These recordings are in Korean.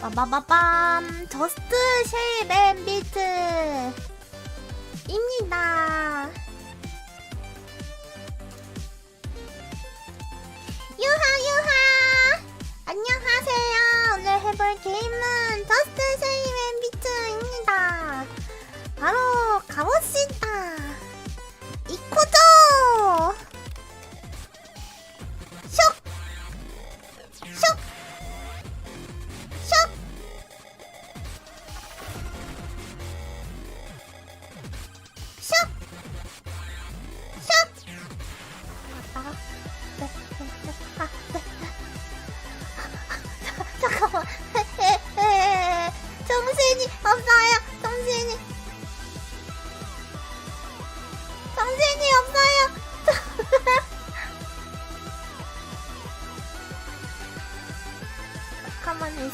빠바바밤 저스트 쉐입 앤 비트. 입니다. 유하 유하. 안녕하세요. 오늘 해볼 게임은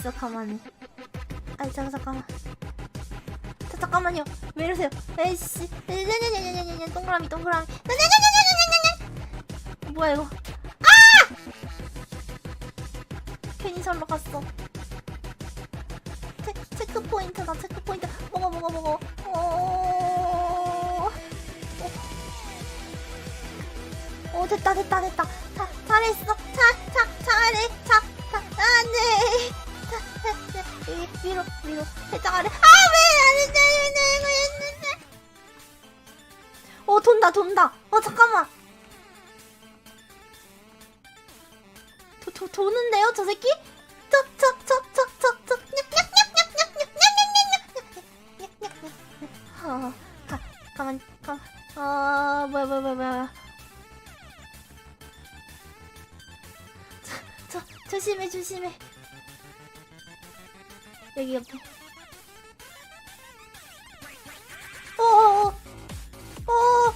있어 가만히. 아이 잠깐 잠깐만. 자, 잠깐만요. 왜 이러세요? 에이씨. 냐냐냐냐냐냐 동그라미 동그라미. 냐냐냐냐냐냐냐. 뭐야 이거? 아! 괜히 절로 갔어. 체, 체크 포인트다 체크 포인트. 먹어 먹어 먹어. 어... 어 됐다 됐다 됐다. 자, 잘했어. 자, 자, 잘해. 자, 자, 안돼 위로 위로 살짝 아래 아왜 안돼 내가 했는데 어 돈다 돈다 어 잠깐만 도, 도, 도는데요 저 새끼? 저 저 저 저 저저 어, 가, 가만, 가만, 어, 뭐야, 뭐야, 뭐야, 뭐야. 저, 저, 조심해, 조심해. 여기 옆에. 어어어. 어.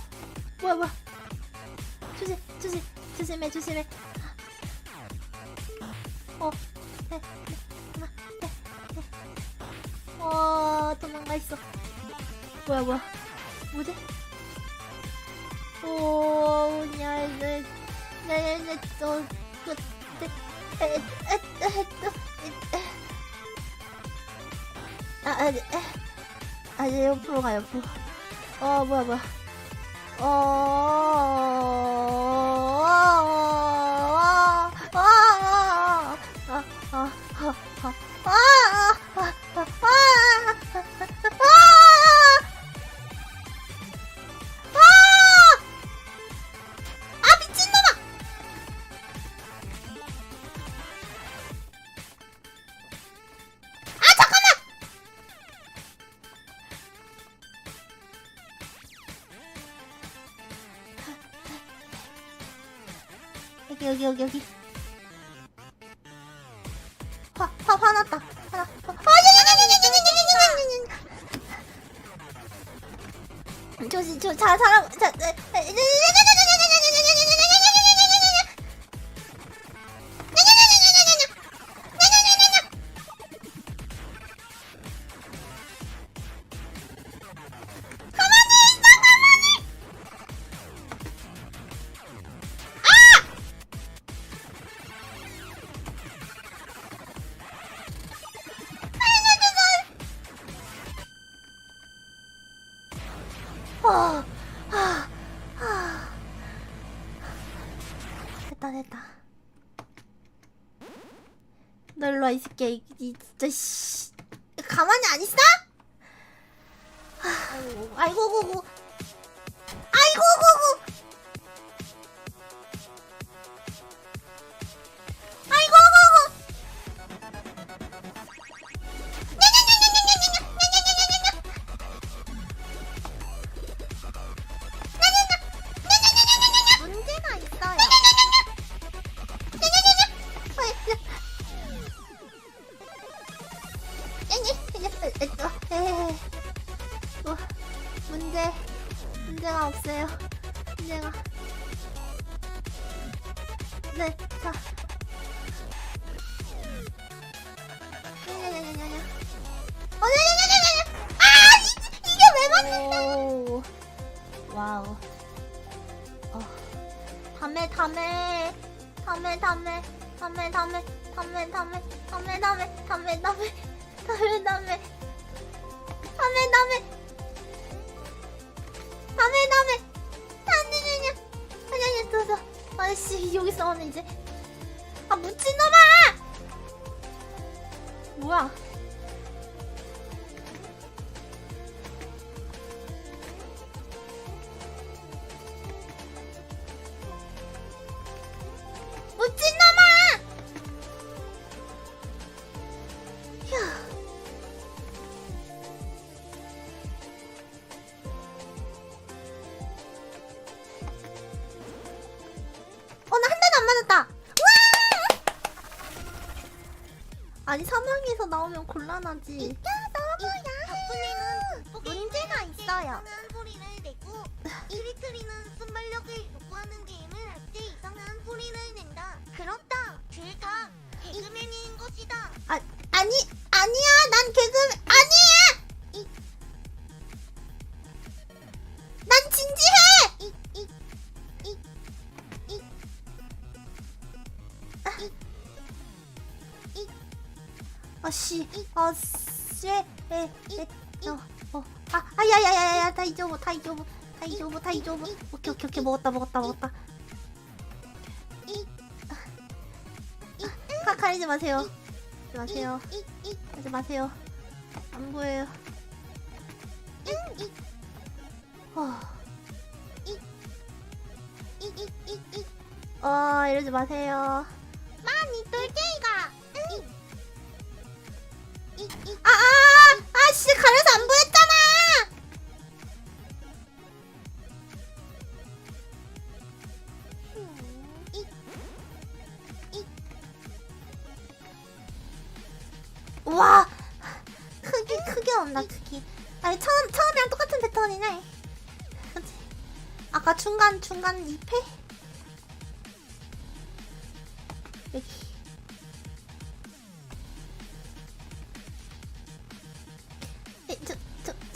뭐야, 뭐야. 조심, 조심, 조심해, 조심해. 어. 네, 네, 하나, 네, 네. 어, 도망가 있어. 뭐야, 뭐야. 뭐지? 오, 야, 네, 네, 네, 또, 그, 네, 에, 에, 에, 에, 또, 에, 아, 아, 네, 에. 아, 이제 옆으로 가, 옆으로. 어, 뭐야, 뭐야. 어, 아, 아, 아, 여기 여기 여기 화, 화, 화났다 화나 아, 저저잘 사람 자, 자, 아. 됐다 됐다 너 일로와 이 새끼야 이, 이 진짜 씨 가만히 안 있어? 아이고 아이고 아이고 네, 자. 냐냐냐냐냐. 어, 냐냐냐냐냐. 아, 이, 이게 왜 맞는데? 와우. 어. 다메 다메 다메 다메 다메 다메 담배 담배 담배 담배 담배 담배 담배 담배 담배 담배 담배 담배 아니냐냐 아니냐 또또 아이씨 여기 싸우네 이제. 아 묻지놈아! 뭐야 나오면 곤란하지. 덕분에는 문제가 있어요. 소리를 내고 트리트리는 순발력을 요구하는 게임을 할 때 이상한 소리를 낸다. 그렇다. 둘다 개그맨인 것이다. 아, 아니, 아니야. 난 개그 씨. 아, 씨. 에, 에, 어, 어. 아, 아, 야, 야, 야, 야, 야, 다 잊어보, 다 잊어보, 다 잊어보, 다 잊어보. 오케이, 오케이, 오케이. 먹었다, 먹었다, 먹었다. 이, 가, 가리지 마세요. 가리지 마세요. 하지 마세요. 안 보여요. 어. 어 이러지 마세요. 많이 똘개이가. 씨, 가려서 안 보였잖아! 이, 우와! 크기, 크게 온다, 크기. 아니, 처음, 처음이랑 똑같은 패턴이네. 아까 중간, 중간 2패? 여기.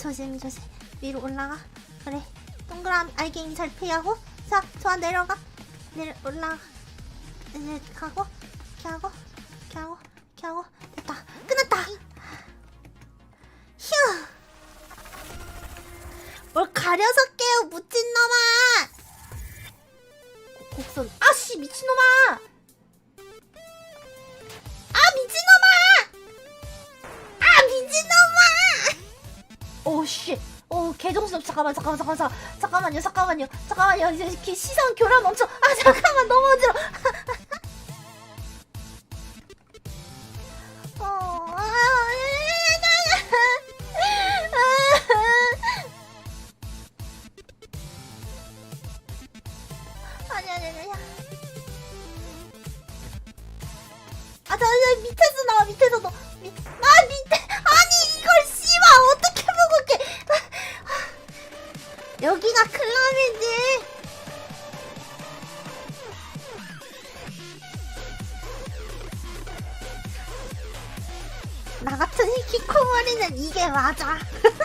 조심, 조심. 위로 올라가. 그래. 동그란 알갱이 잘 피하고. 자, 좋아, 내려가. 내려, 올라가. 이제 가고, 이렇게 하고, 이렇게 하고, 이렇게 하고. 됐다. 끝났다! 휴! 뭘 가려서 깨요, 무친놈아! 곡선. 아씨, 미친놈아! 아, 오, 개정신없 잠깐만, 잠깐만, 잠깐만, 잠깐만, 잠깐만요, 잠깐만요, 잠깐만요. 이렇게 시선 교란 엄청. 아, 잠깐만, 너무 어지러. 키코머리는 이게 맞아.